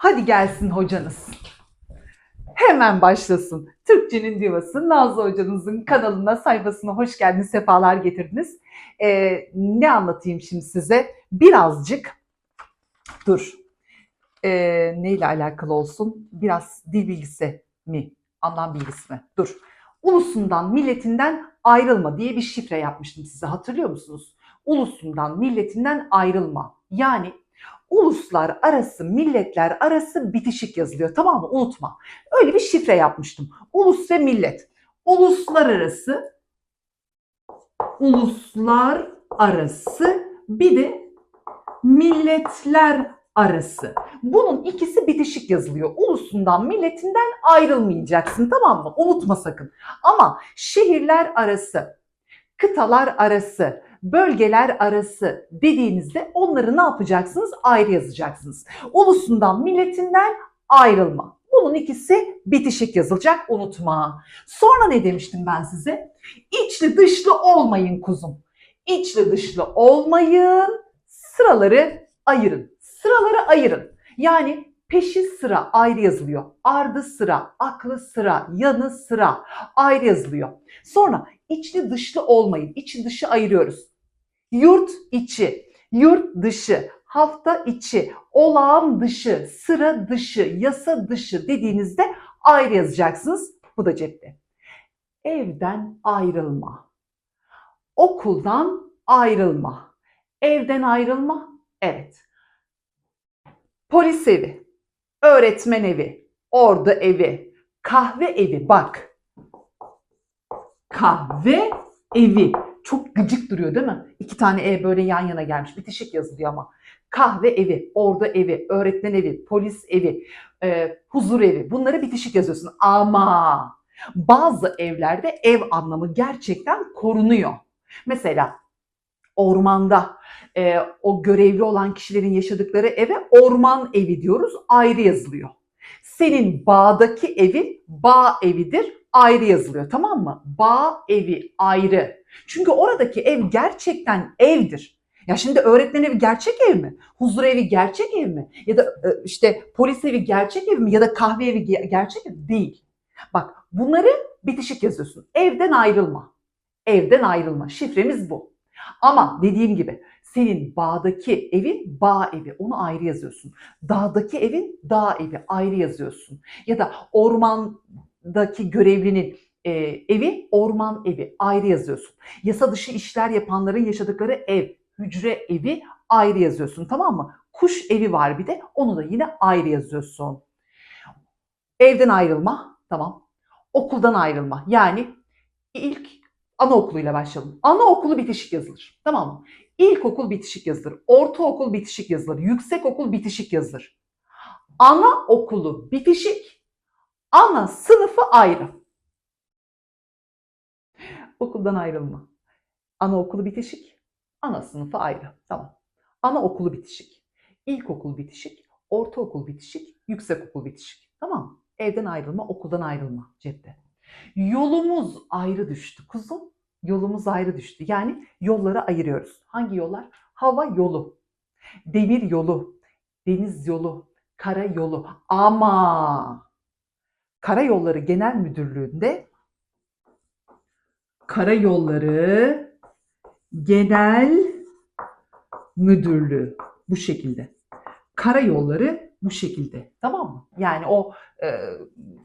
Hadi gelsin hocanız. Hemen başlasın. Türkçenin Divası Nazlı hocanızın kanalına, sayfasına hoş geldiniz, sefalar getirdiniz. Ee, ne anlatayım şimdi size? Birazcık, dur, ee, neyle alakalı olsun? Biraz dil bilgisi mi? Anlam bilgisi mi? Dur. Ulusundan, milletinden ayrılma diye bir şifre yapmıştım size hatırlıyor musunuz? Ulusundan, milletinden ayrılma. Yani uluslar arası, milletler arası bitişik yazılıyor. Tamam mı? Unutma. Öyle bir şifre yapmıştım. Ulus ve millet. Uluslar arası, uluslar arası bir de milletler arası. Bunun ikisi bitişik yazılıyor. Ulusundan, milletinden ayrılmayacaksın tamam mı? Unutma sakın. Ama şehirler arası, kıtalar arası, bölgeler arası dediğinizde onları ne yapacaksınız? Ayrı yazacaksınız. Ulusundan, milletinden ayrılma. Bunun ikisi bitişik yazılacak unutma. Sonra ne demiştim ben size? İçli dışlı olmayın kuzum. İçli dışlı olmayın. Sıraları ayırın. Sıraları ayırın. Yani peşi sıra ayrı yazılıyor. Ardı sıra, aklı sıra, yanı sıra ayrı yazılıyor. Sonra içli dışlı olmayın. İçi dışı ayırıyoruz. Yurt içi, yurt dışı, hafta içi, olağan dışı, sıra dışı, yasa dışı dediğinizde ayrı yazacaksınız. Bu da cepte. Evden ayrılma. Okuldan ayrılma. Evden ayrılma. Evet. Polis evi, öğretmen evi, ordu evi, kahve evi bak. Kahve evi. Çok gıcık duruyor değil mi? İki tane ev böyle yan yana gelmiş. Bitişik yazılıyor ama. Kahve evi, ordu evi, öğretmen evi, polis evi, e, huzur evi. Bunları bitişik yazıyorsun. Ama bazı evlerde ev anlamı gerçekten korunuyor. Mesela ormanda e, o görevli olan kişilerin yaşadıkları eve orman evi diyoruz. Ayrı yazılıyor. Senin bağdaki evin bağ evidir. Ayrı yazılıyor tamam mı? Bağ evi ayrı. Çünkü oradaki ev gerçekten evdir. Ya şimdi öğretmen evi gerçek ev mi? Huzur evi gerçek ev mi? Ya da e, işte polis evi gerçek ev mi? Ya da kahve evi ge- gerçek ev değil. Bak bunları bitişik yazıyorsun. Evden ayrılma. Evden ayrılma. Şifremiz bu. Ama dediğim gibi senin bağdaki evin bağ evi onu ayrı yazıyorsun. Dağdaki evin dağ evi ayrı yazıyorsun. Ya da ormandaki görevlinin e, evi orman evi ayrı yazıyorsun. Yasa dışı işler yapanların yaşadıkları ev, hücre evi ayrı yazıyorsun tamam mı? Kuş evi var bir de onu da yine ayrı yazıyorsun. Evden ayrılma tamam. Okuldan ayrılma yani ilk anaokuluyla başlayalım. Anaokulu bitişik yazılır tamam mı? İlkokul bitişik yazılır. Ortaokul bitişik yazılır. Yüksekokul bitişik yazılır. Anaokulu bitişik, ana sınıfı ayrı. Okuldan ayrılma. Anaokulu bitişik, ana sınıfı ayrı. Tamam. Anaokulu bitişik, ilkokul bitişik, ortaokul bitişik, yüksekokul bitişik. Tamam? Evden ayrılma, okuldan ayrılma cepte. Yolumuz ayrı düştü kuzum. Yolumuz ayrı düştü. Yani yolları ayırıyoruz. Hangi yollar? Hava yolu, demir yolu, deniz yolu, kara yolu. Ama Karayolları Genel Müdürlüğü'nde Karayolları Genel Müdürlüğü bu şekilde. Karayolları bu şekilde. Tamam mı? Yani o e,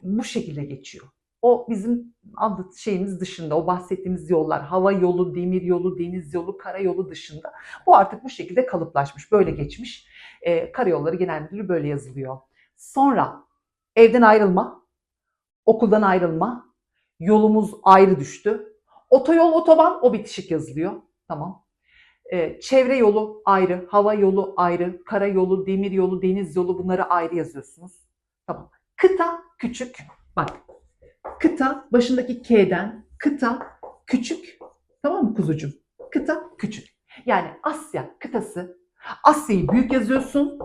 bu şekilde geçiyor. O bizim anlat şeyimiz dışında, o bahsettiğimiz yollar, hava yolu, demir yolu, deniz yolu, karayolu dışında. Bu artık bu şekilde kalıplaşmış, böyle geçmiş. E, Karayolları Genel Müdürlüğü böyle yazılıyor. Sonra evden ayrılma, okuldan ayrılma, yolumuz ayrı düştü. Otoyol, otoban o bitişik yazılıyor. Tamam. E, çevre yolu ayrı, hava yolu ayrı, kara yolu, demir yolu, deniz yolu bunları ayrı yazıyorsunuz. Tamam. Kıta küçük. Bak. Kıta başındaki K'den kıta küçük. Tamam mı kuzucuğum? Kıta küçük. Yani Asya kıtası. Asya'yı büyük yazıyorsun.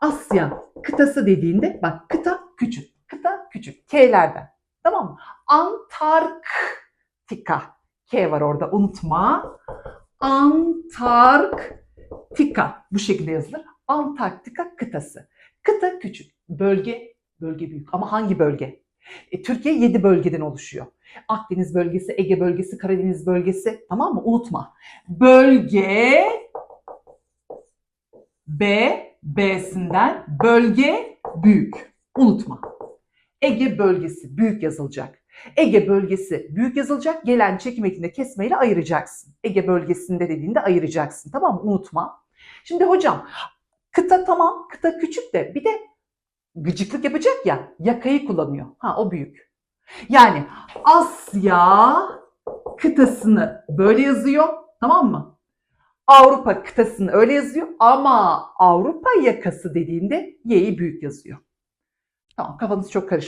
Asya kıtası dediğinde bak kıta küçük. Küçük. K'lerden. Tamam mı? Antarktika. K var orada unutma. Antarktika. Bu şekilde yazılır. Antarktika kıtası. Kıta küçük. Bölge, bölge büyük. Ama hangi bölge? E, Türkiye 7 bölgeden oluşuyor. Akdeniz bölgesi, Ege bölgesi, Karadeniz bölgesi. Tamam mı? Unutma. Bölge B, B'sinden bölge büyük. Unutma. Ege bölgesi büyük yazılacak. Ege bölgesi büyük yazılacak. Gelen çekim ekinde kesmeyle ayıracaksın. Ege bölgesinde dediğinde ayıracaksın. Tamam mı? Unutma. Şimdi hocam kıta tamam kıta küçük de bir de gıcıklık yapacak ya yakayı kullanıyor. Ha o büyük. Yani Asya kıtasını böyle yazıyor. Tamam mı? Avrupa kıtasını öyle yazıyor ama Avrupa yakası dediğinde y'yi büyük yazıyor. Tamam kafanız çok karışmış.